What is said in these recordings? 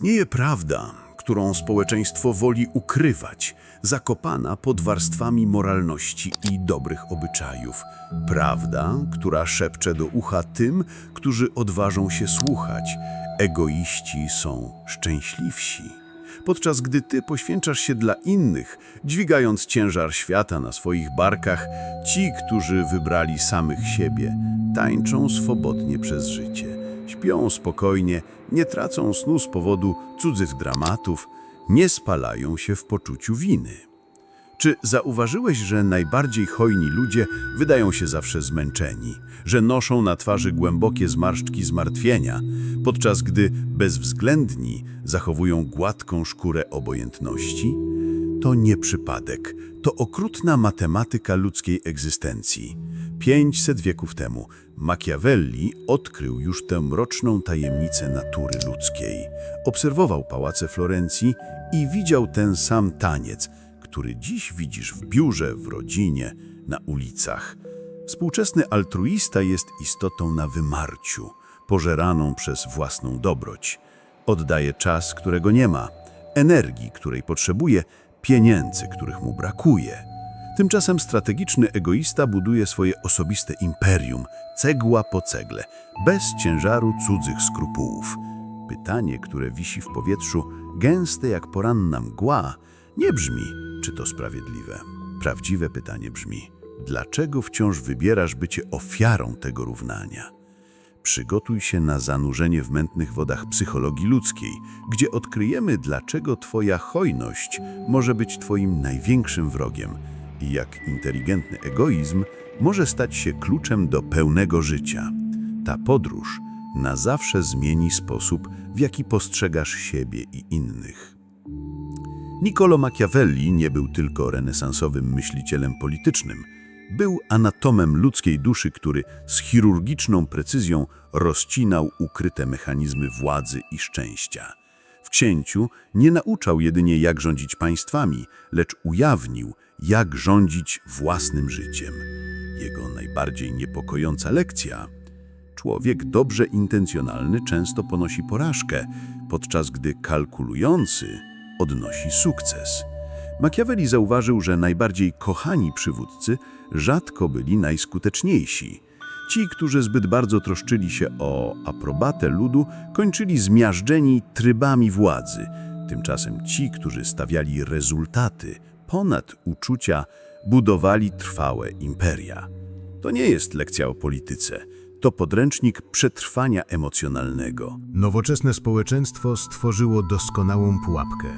Istnieje prawda, którą społeczeństwo woli ukrywać, zakopana pod warstwami moralności i dobrych obyczajów. Prawda, która szepcze do ucha tym, którzy odważą się słuchać. Egoiści są szczęśliwsi. Podczas gdy ty poświęcasz się dla innych, dźwigając ciężar świata na swoich barkach, ci, którzy wybrali samych siebie, tańczą swobodnie przez życie. Śpią spokojnie, nie tracą snu z powodu cudzych dramatów, nie spalają się w poczuciu winy. Czy zauważyłeś, że najbardziej hojni ludzie wydają się zawsze zmęczeni, że noszą na twarzy głębokie zmarszczki zmartwienia, podczas gdy bezwzględni zachowują gładką szkórę obojętności? To nie przypadek, to okrutna matematyka ludzkiej egzystencji. 500 wieków temu Machiavelli odkrył już tę mroczną tajemnicę natury ludzkiej. Obserwował pałace Florencji i widział ten sam taniec, który dziś widzisz w biurze, w rodzinie, na ulicach. Współczesny altruista jest istotą na wymarciu, pożeraną przez własną dobroć. Oddaje czas, którego nie ma, energii, której potrzebuje, pieniędzy, których mu brakuje. Tymczasem strategiczny egoista buduje swoje osobiste imperium, cegła po cegle, bez ciężaru cudzych skrupułów. Pytanie, które wisi w powietrzu, gęste jak poranna mgła, nie brzmi, czy to sprawiedliwe. Prawdziwe pytanie brzmi, dlaczego wciąż wybierasz bycie ofiarą tego równania? Przygotuj się na zanurzenie w mętnych wodach psychologii ludzkiej, gdzie odkryjemy, dlaczego Twoja hojność może być Twoim największym wrogiem i jak inteligentny egoizm może stać się kluczem do pełnego życia. Ta podróż na zawsze zmieni sposób, w jaki postrzegasz siebie i innych. Niccolo Machiavelli nie był tylko renesansowym myślicielem politycznym. Był anatomem ludzkiej duszy, który z chirurgiczną precyzją rozcinał ukryte mechanizmy władzy i szczęścia. W księciu nie nauczał jedynie jak rządzić państwami, lecz ujawnił, jak rządzić własnym życiem. Jego najbardziej niepokojąca lekcja Człowiek dobrze intencjonalny często ponosi porażkę, podczas gdy kalkulujący odnosi sukces. Machiavelli zauważył, że najbardziej kochani przywódcy rzadko byli najskuteczniejsi. Ci, którzy zbyt bardzo troszczyli się o aprobatę ludu, kończyli zmiażdżeni trybami władzy. Tymczasem ci, którzy stawiali rezultaty ponad uczucia, budowali trwałe imperia. To nie jest lekcja o polityce, to podręcznik przetrwania emocjonalnego. Nowoczesne społeczeństwo stworzyło doskonałą pułapkę.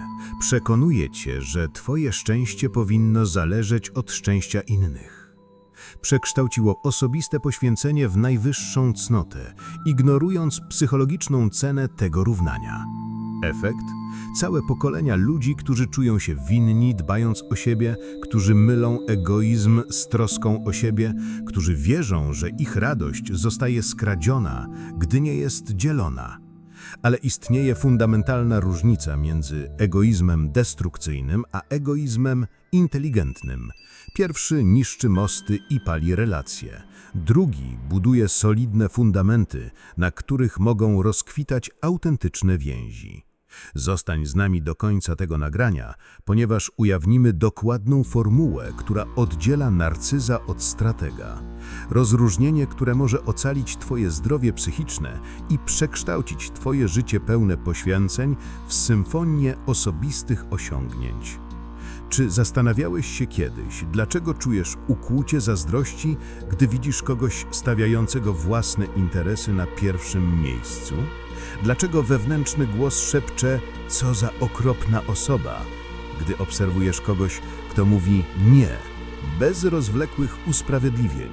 Przekonuje cię, że twoje szczęście powinno zależeć od szczęścia innych. Przekształciło osobiste poświęcenie w najwyższą cnotę, ignorując psychologiczną cenę tego równania. Efekt? Całe pokolenia ludzi, którzy czują się winni, dbając o siebie, którzy mylą egoizm z troską o siebie, którzy wierzą, że ich radość zostaje skradziona, gdy nie jest dzielona. Ale istnieje fundamentalna różnica między egoizmem destrukcyjnym a egoizmem inteligentnym. Pierwszy niszczy mosty i pali relacje. Drugi buduje solidne fundamenty, na których mogą rozkwitać autentyczne więzi. Zostań z nami do końca tego nagrania, ponieważ ujawnimy dokładną formułę, która oddziela narcyza od stratega. Rozróżnienie, które może ocalić Twoje zdrowie psychiczne i przekształcić Twoje życie pełne poświęceń w symfonię osobistych osiągnięć. Czy zastanawiałeś się kiedyś, dlaczego czujesz ukłucie zazdrości, gdy widzisz kogoś stawiającego własne interesy na pierwszym miejscu? Dlaczego wewnętrzny głos szepcze, co za okropna osoba, gdy obserwujesz kogoś, kto mówi nie, bez rozwlekłych usprawiedliwień?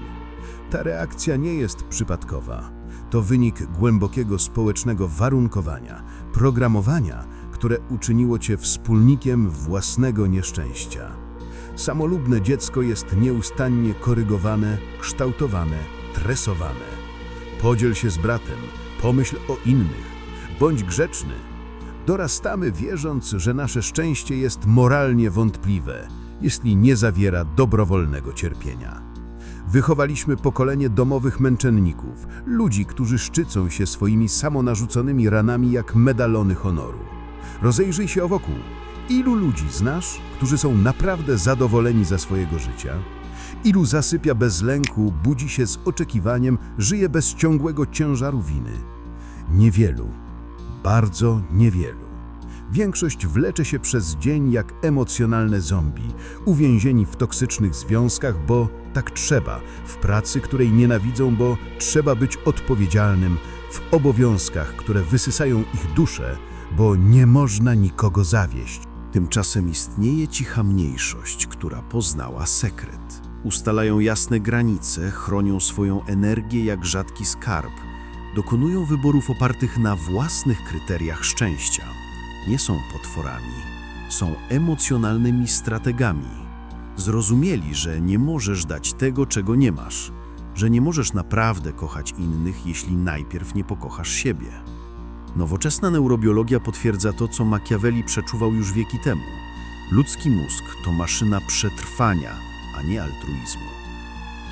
Ta reakcja nie jest przypadkowa. To wynik głębokiego społecznego warunkowania, programowania, które uczyniło cię wspólnikiem własnego nieszczęścia. Samolubne dziecko jest nieustannie korygowane, kształtowane, tresowane. Podziel się z bratem, pomyśl o innych, bądź grzeczny. Dorastamy wierząc, że nasze szczęście jest moralnie wątpliwe, jeśli nie zawiera dobrowolnego cierpienia. Wychowaliśmy pokolenie domowych męczenników, ludzi, którzy szczycą się swoimi samonarzuconymi ranami jak medalony honoru. Rozejrzyj się wokół. Ilu ludzi znasz, którzy są naprawdę zadowoleni ze swojego życia? Ilu zasypia bez lęku, budzi się z oczekiwaniem, żyje bez ciągłego ciężaru winy? Niewielu. Bardzo niewielu. Większość wlecze się przez dzień jak emocjonalne zombie, uwięzieni w toksycznych związkach, bo tak trzeba, w pracy, której nienawidzą, bo trzeba być odpowiedzialnym, w obowiązkach, które wysysają ich duszę, bo nie można nikogo zawieść. Tymczasem istnieje cicha mniejszość, która poznała sekret. Ustalają jasne granice, chronią swoją energię jak rzadki skarb. Dokonują wyborów opartych na własnych kryteriach szczęścia. Nie są potworami, są emocjonalnymi strategami. Zrozumieli, że nie możesz dać tego, czego nie masz, że nie możesz naprawdę kochać innych, jeśli najpierw nie pokochasz siebie. Nowoczesna neurobiologia potwierdza to, co Machiavelli przeczuwał już wieki temu. Ludzki mózg to maszyna przetrwania, a nie altruizmu.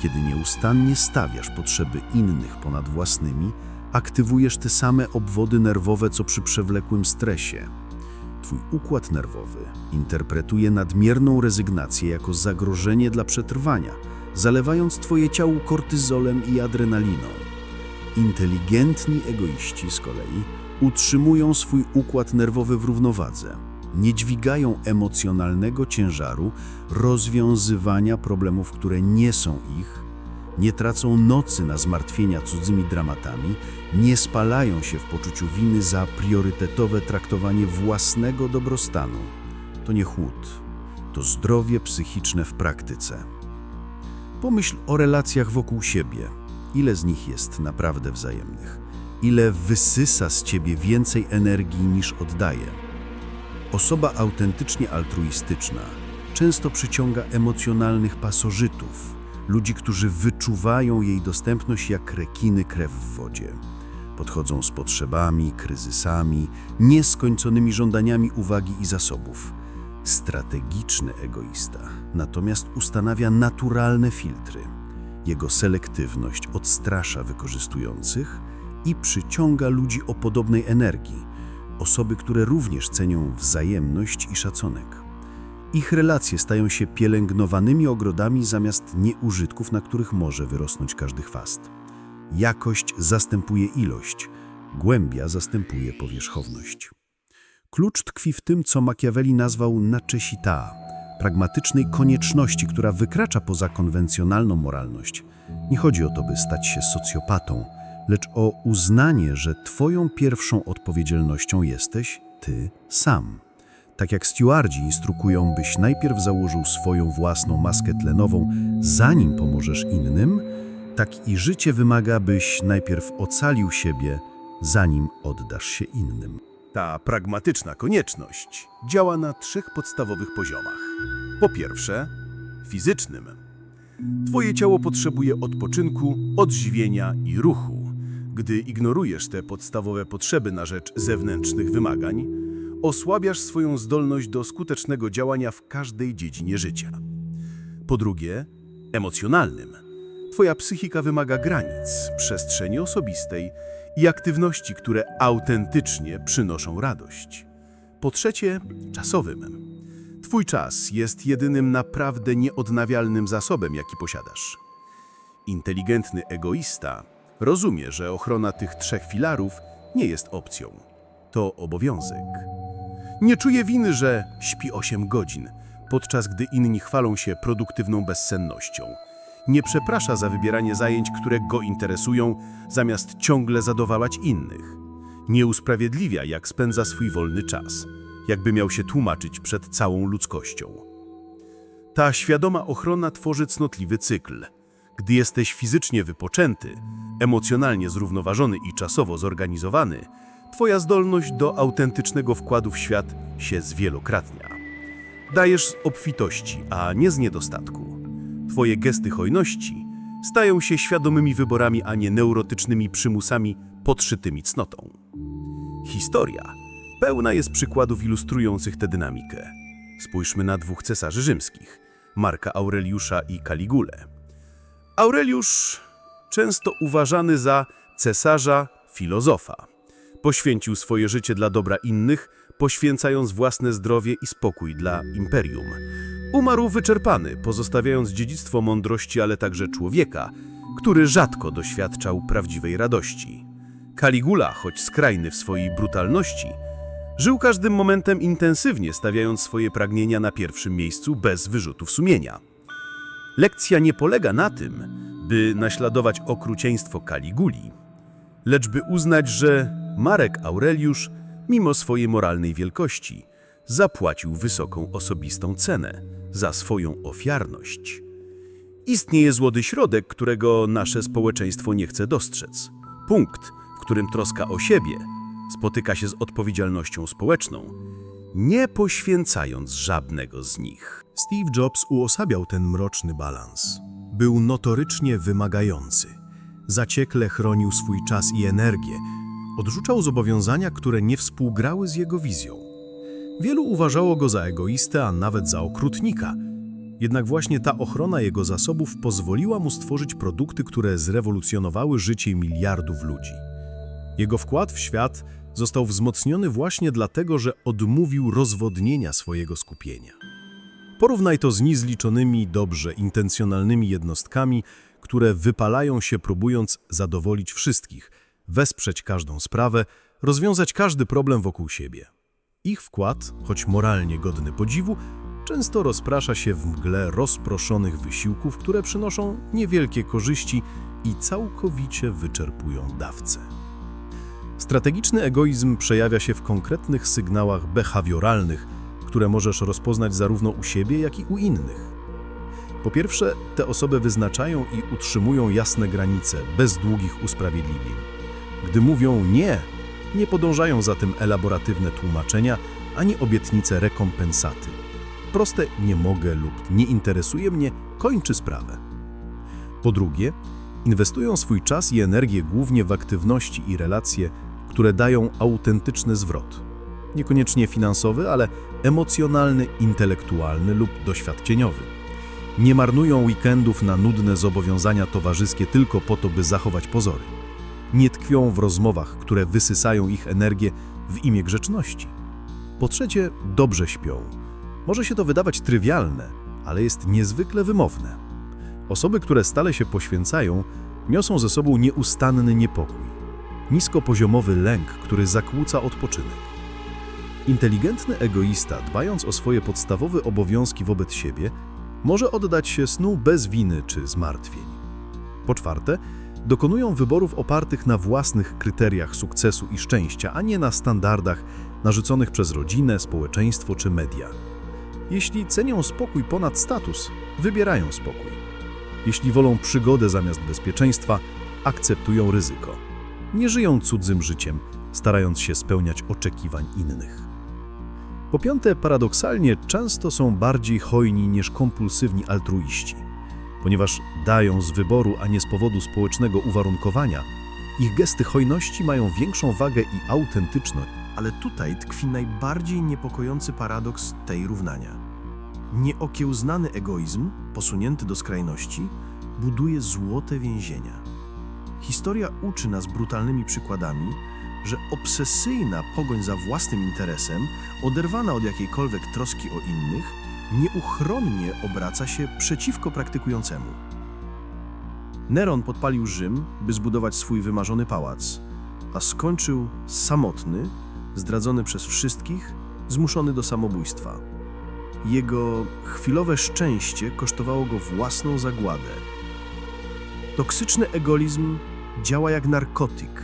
Kiedy nieustannie stawiasz potrzeby innych ponad własnymi, aktywujesz te same obwody nerwowe, co przy przewlekłym stresie. Twój układ nerwowy interpretuje nadmierną rezygnację jako zagrożenie dla przetrwania, zalewając Twoje ciało kortyzolem i adrenaliną. Inteligentni egoiści z kolei utrzymują swój układ nerwowy w równowadze. Nie dźwigają emocjonalnego ciężaru rozwiązywania problemów, które nie są ich, nie tracą nocy na zmartwienia cudzymi dramatami, nie spalają się w poczuciu winy za priorytetowe traktowanie własnego dobrostanu. To nie chłód, to zdrowie psychiczne w praktyce. Pomyśl o relacjach wokół siebie. Ile z nich jest naprawdę wzajemnych? Ile wysysa z ciebie więcej energii niż oddaje? Osoba autentycznie altruistyczna często przyciąga emocjonalnych pasożytów, ludzi, którzy wyczuwają jej dostępność jak rekiny krew w wodzie. Podchodzą z potrzebami, kryzysami, nieskończonymi żądaniami uwagi i zasobów. Strategiczny egoista natomiast ustanawia naturalne filtry. Jego selektywność odstrasza wykorzystujących i przyciąga ludzi o podobnej energii, osoby, które również cenią wzajemność i szacunek. Ich relacje stają się pielęgnowanymi ogrodami zamiast nieużytków, na których może wyrosnąć każdy chwast. Jakość zastępuje ilość, głębia zastępuje powierzchowność. Klucz tkwi w tym, co Machiavelli nazwał necessità, pragmatycznej konieczności, która wykracza poza konwencjonalną moralność. Nie chodzi o to, by stać się socjopatą, lecz o uznanie, że twoją pierwszą odpowiedzialnością jesteś ty sam. Tak jak stewardzi instrukują, byś najpierw założył swoją własną maskę tlenową, zanim pomożesz innym, tak i życie wymaga, byś najpierw ocalił siebie, zanim oddasz się innym. Ta pragmatyczna konieczność działa na trzech podstawowych poziomach. Po pierwsze, fizycznym. Twoje ciało potrzebuje odpoczynku, odżywienia i ruchu. Gdy ignorujesz te podstawowe potrzeby na rzecz zewnętrznych wymagań, osłabiasz swoją zdolność do skutecznego działania w każdej dziedzinie życia. Po drugie, emocjonalnym. Twoja psychika wymaga granic, przestrzeni osobistej i aktywności, które autentycznie przynoszą radość. Po trzecie, czasowym. Twój czas jest jedynym naprawdę nieodnawialnym zasobem, jaki posiadasz. Inteligentny egoista rozumie, że ochrona tych trzech filarów nie jest opcją. To obowiązek. Nie czuje winy, że śpi 8 godzin, podczas gdy inni chwalą się produktywną bezsennością. Nie przeprasza za wybieranie zajęć, które go interesują, zamiast ciągle zadowalać innych. Nie usprawiedliwia, jak spędza swój wolny czas, jakby miał się tłumaczyć przed całą ludzkością. Ta świadoma ochrona tworzy cnotliwy cykl. Gdy jesteś fizycznie wypoczęty, emocjonalnie zrównoważony i czasowo zorganizowany, Twoja zdolność do autentycznego wkładu w świat się zwielokrotnia. Dajesz z obfitości, a nie z niedostatku. Twoje gesty hojności stają się świadomymi wyborami, a nie neurotycznymi przymusami podszytymi cnotą. Historia pełna jest przykładów ilustrujących tę dynamikę. Spójrzmy na dwóch cesarzy rzymskich, Marka Aureliusza i Kaligulę. Aureliusz, często uważany za cesarza filozofa, poświęcił swoje życie dla dobra innych, poświęcając własne zdrowie i spokój dla imperium. Umarł wyczerpany, pozostawiając dziedzictwo mądrości, ale także człowieka, który rzadko doświadczał prawdziwej radości. Caligula, choć skrajny w swojej brutalności, żył każdym momentem intensywnie, stawiając swoje pragnienia na pierwszym miejscu bez wyrzutów sumienia. Lekcja nie polega na tym, by naśladować okrucieństwo Kaliguli, lecz by uznać, że Marek Aureliusz, mimo swojej moralnej wielkości, zapłacił wysoką osobistą cenę za swoją ofiarność. Istnieje złoty środek, którego nasze społeczeństwo nie chce dostrzec. Punkt, w którym troska o siebie spotyka się z odpowiedzialnością społeczną, nie poświęcając żadnego z nich. Steve Jobs uosabiał ten mroczny balans. Był notorycznie wymagający. Zaciekle chronił swój czas i energię. Odrzucał zobowiązania, które nie współgrały z jego wizją. Wielu uważało go za egoistę, a nawet za okrutnika. Jednak właśnie ta ochrona jego zasobów pozwoliła mu stworzyć produkty, które zrewolucjonowały życie miliardów ludzi. Jego wkład w świat został wzmocniony właśnie dlatego, że odmówił rozwodnienia swojego skupienia. Porównaj to z niezliczonymi, dobrze intencjonalnymi jednostkami, które wypalają się próbując zadowolić wszystkich, wesprzeć każdą sprawę, rozwiązać każdy problem wokół siebie. Ich wkład, choć moralnie godny podziwu, często rozprasza się w mgle rozproszonych wysiłków, które przynoszą niewielkie korzyści i całkowicie wyczerpują dawcę. Strategiczny egoizm przejawia się w konkretnych sygnałach behawioralnych, które możesz rozpoznać zarówno u siebie, jak i u innych. Po pierwsze, te osoby wyznaczają i utrzymują jasne granice, bez długich usprawiedliwień. Gdy mówią nie, nie podążają za tym elaboratywne tłumaczenia ani obietnice rekompensaty. Proste nie mogę lub nie interesuje mnie kończy sprawę. Po drugie, inwestują swój czas i energię głównie w aktywności i relacje, które dają autentyczny zwrot. Niekoniecznie finansowy, ale emocjonalny, intelektualny lub doświadczeniowy. Nie marnują weekendów na nudne zobowiązania towarzyskie tylko po to, by zachować pozory. Nie tkwią w rozmowach, które wysysają ich energię w imię grzeczności. Po trzecie, dobrze śpią. Może się to wydawać trywialne, ale jest niezwykle wymowne. Osoby, które stale się poświęcają, niosą ze sobą nieustanny niepokój, niskopoziomowy lęk, który zakłóca odpoczynek. Inteligentny egoista, dbając o swoje podstawowe obowiązki wobec siebie, może oddać się snu bez winy czy zmartwień. Po czwarte, dokonują wyborów opartych na własnych kryteriach sukcesu i szczęścia, a nie na standardach narzuconych przez rodzinę, społeczeństwo czy media. Jeśli cenią spokój ponad status, wybierają spokój. Jeśli wolą przygodę zamiast bezpieczeństwa, akceptują ryzyko. Nie żyją cudzym życiem, starając się spełniać oczekiwań innych. Po piąte, paradoksalnie często są bardziej hojni niż kompulsywni altruiści. Ponieważ dają z wyboru, a nie z powodu społecznego uwarunkowania, ich gesty hojności mają większą wagę i autentyczność. Ale tutaj tkwi najbardziej niepokojący paradoks tej równania. Nieokiełznany egoizm, posunięty do skrajności, buduje złote więzienia. Historia uczy nas brutalnymi przykładami, że obsesyjna pogoń za własnym interesem, oderwana od jakiejkolwiek troski o innych, nieuchronnie obraca się przeciwko praktykującemu. Neron podpalił Rzym, by zbudować swój wymarzony pałac, a skończył samotny, zdradzony przez wszystkich, zmuszony do samobójstwa. Jego chwilowe szczęście kosztowało go własną zagładę. Toksyczny egoizm działa jak narkotyk.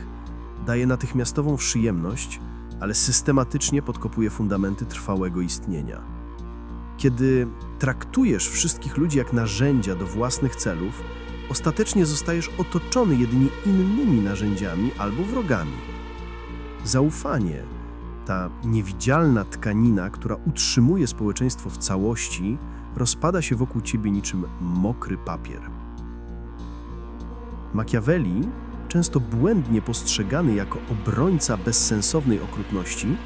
Daje natychmiastową przyjemność, ale systematycznie podkopuje fundamenty trwałego istnienia. Kiedy traktujesz wszystkich ludzi jak narzędzia do własnych celów, ostatecznie zostajesz otoczony jedynie innymi narzędziami albo wrogami. Zaufanie, ta niewidzialna tkanina, która utrzymuje społeczeństwo w całości, rozpada się wokół ciebie niczym mokry papier. Machiavelli, często błędnie postrzegany jako obrońca bezsensownej okrutności,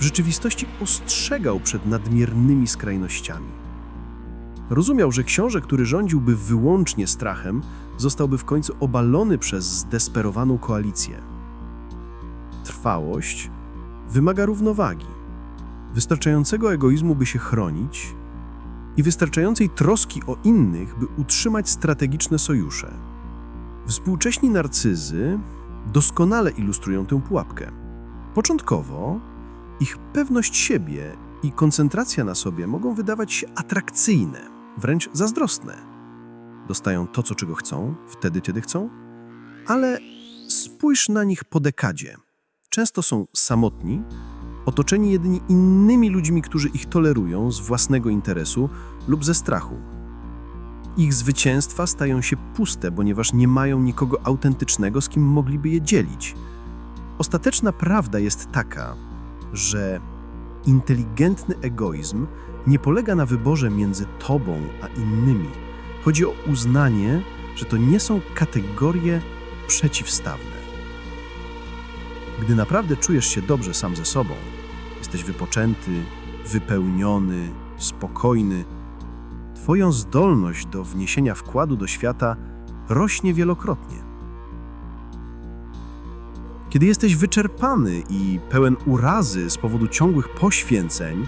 w rzeczywistości ostrzegał przed nadmiernymi skrajnościami. Rozumiał, że książę, który rządziłby wyłącznie strachem, zostałby w końcu obalony przez zdesperowaną koalicję. Trwałość wymaga równowagi. wystarczającego egoizmu, by się chronić i wystarczającej troski o innych, by utrzymać strategiczne sojusze. Współcześni narcyzy doskonale ilustrują tę pułapkę. Początkowo ich pewność siebie i koncentracja na sobie mogą wydawać się atrakcyjne, wręcz zazdrosne. Dostają to, co czego chcą, wtedy, kiedy chcą, ale spójrz na nich po dekadzie. Często są samotni, otoczeni jedynie innymi ludźmi, którzy ich tolerują z własnego interesu lub ze strachu. Ich zwycięstwa stają się puste, ponieważ nie mają nikogo autentycznego, z kim mogliby je dzielić. Ostateczna prawda jest taka, że inteligentny egoizm nie polega na wyborze między tobą a innymi. Chodzi o uznanie, że to nie są kategorie przeciwstawne. Gdy naprawdę czujesz się dobrze sam ze sobą, jesteś wypoczęty, wypełniony, spokojny, Twoją zdolność do wniesienia wkładu do świata rośnie wielokrotnie. Kiedy jesteś wyczerpany i pełen urazy z powodu ciągłych poświęceń,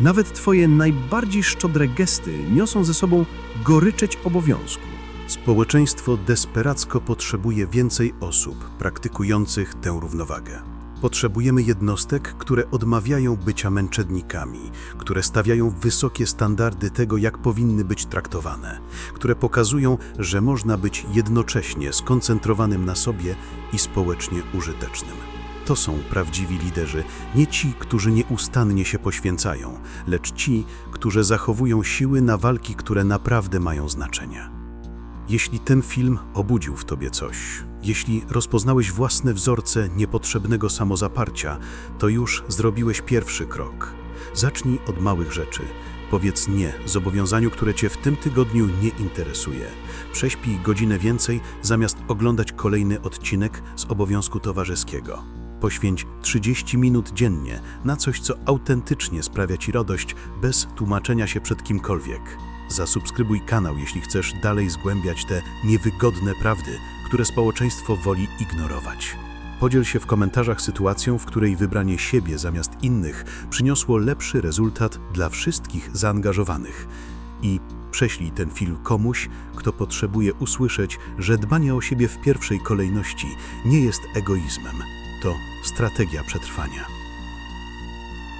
nawet Twoje najbardziej szczodre gesty niosą ze sobą goryczeć obowiązku. Społeczeństwo desperacko potrzebuje więcej osób praktykujących tę równowagę. Potrzebujemy jednostek, które odmawiają bycia męczednikami, które stawiają wysokie standardy tego, jak powinny być traktowane, które pokazują, że można być jednocześnie skoncentrowanym na sobie i społecznie użytecznym. To są prawdziwi liderzy, nie ci, którzy nieustannie się poświęcają, lecz ci, którzy zachowują siły na walki, które naprawdę mają znaczenie. Jeśli ten film obudził w tobie coś, jeśli rozpoznałeś własne wzorce niepotrzebnego samozaparcia, to już zrobiłeś pierwszy krok. Zacznij od małych rzeczy. Powiedz nie zobowiązaniu, które cię w tym tygodniu nie interesuje. Prześpij godzinę więcej, zamiast oglądać kolejny odcinek z obowiązku towarzyskiego. Poświęć 30 minut dziennie na coś, co autentycznie sprawia ci radość, bez tłumaczenia się przed kimkolwiek. Zasubskrybuj kanał, jeśli chcesz dalej zgłębiać te niewygodne prawdy, które społeczeństwo woli ignorować. Podziel się w komentarzach sytuacją, w której wybranie siebie zamiast innych przyniosło lepszy rezultat dla wszystkich zaangażowanych. I prześlij ten film komuś, kto potrzebuje usłyszeć, że dbanie o siebie w pierwszej kolejności nie jest egoizmem, to strategia przetrwania.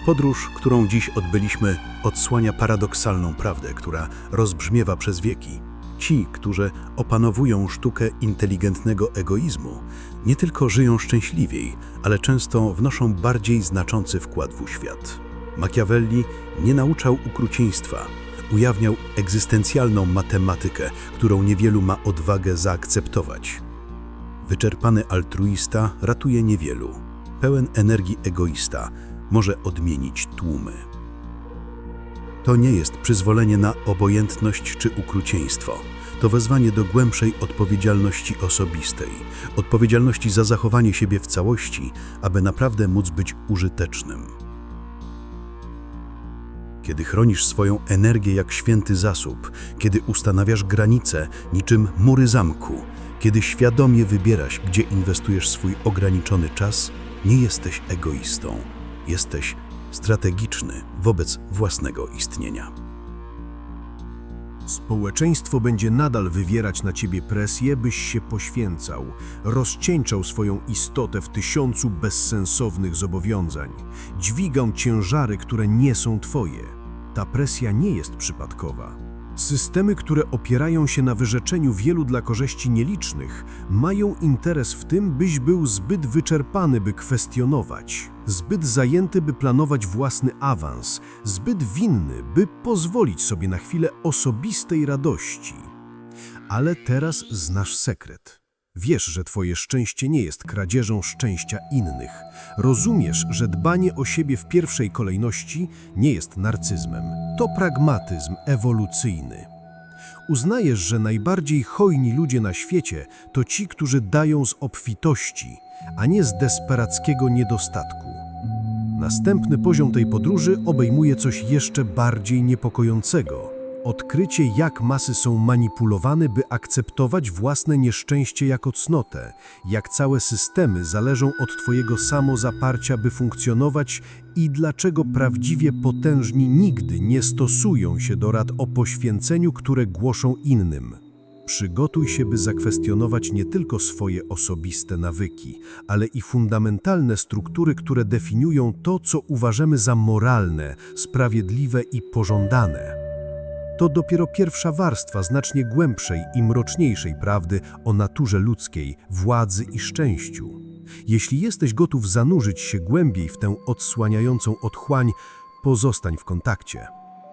Podróż, którą dziś odbyliśmy, odsłania paradoksalną prawdę, która rozbrzmiewa przez wieki. Ci, którzy opanowują sztukę inteligentnego egoizmu, nie tylko żyją szczęśliwiej, ale często wnoszą bardziej znaczący wkład w świat. Machiavelli nie nauczał ukrucieństwa, ujawniał egzystencjalną matematykę, którą niewielu ma odwagę zaakceptować. Wyczerpany altruista ratuje niewielu. Pełen energii egoista może odmienić tłumy. To nie jest przyzwolenie na obojętność czy ukrucieństwo. To wezwanie do głębszej odpowiedzialności osobistej, odpowiedzialności za zachowanie siebie w całości, aby naprawdę móc być użytecznym. Kiedy chronisz swoją energię jak święty zasób, kiedy ustanawiasz granice niczym mury zamku, kiedy świadomie wybierasz, gdzie inwestujesz swój ograniczony czas, nie jesteś egoistą. Jesteś strategiczny wobec własnego istnienia. Społeczeństwo będzie nadal wywierać na ciebie presję, byś się poświęcał, rozcieńczał swoją istotę w tysiącu bezsensownych zobowiązań, dźwigał ciężary, które nie są twoje. Ta presja nie jest przypadkowa. Systemy, które opierają się na wyrzeczeniu wielu dla korzyści nielicznych, mają interes w tym, byś był zbyt wyczerpany, by kwestionować, zbyt zajęty, by planować własny awans, zbyt winny, by pozwolić sobie na chwilę osobistej radości. Ale teraz znasz sekret. Wiesz, że twoje szczęście nie jest kradzieżą szczęścia innych. Rozumiesz, że dbanie o siebie w pierwszej kolejności nie jest narcyzmem. To pragmatyzm ewolucyjny. Uznajesz, że najbardziej hojni ludzie na świecie to ci, którzy dają z obfitości, a nie z desperackiego niedostatku. Następny poziom tej podróży obejmuje coś jeszcze bardziej niepokojącego Odkrycie, jak masy są manipulowane, by akceptować własne nieszczęście jako cnotę, jak całe systemy zależą od Twojego samozaparcia, by funkcjonować i dlaczego prawdziwie potężni nigdy nie stosują się do rad o poświęceniu, które głoszą innym. Przygotuj się, by zakwestionować nie tylko swoje osobiste nawyki, ale i fundamentalne struktury, które definiują to, co uważamy za moralne, sprawiedliwe i pożądane. To dopiero pierwsza warstwa znacznie głębszej i mroczniejszej prawdy o naturze ludzkiej, władzy i szczęściu. Jeśli jesteś gotów zanurzyć się głębiej w tę odsłaniającą otchłań, pozostań w kontakcie.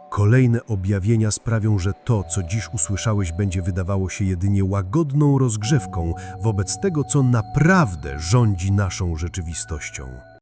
Kolejne objawienia sprawią, że to, co dziś usłyszałeś, będzie wydawało się jedynie łagodną rozgrzewką wobec tego, co naprawdę rządzi naszą rzeczywistością.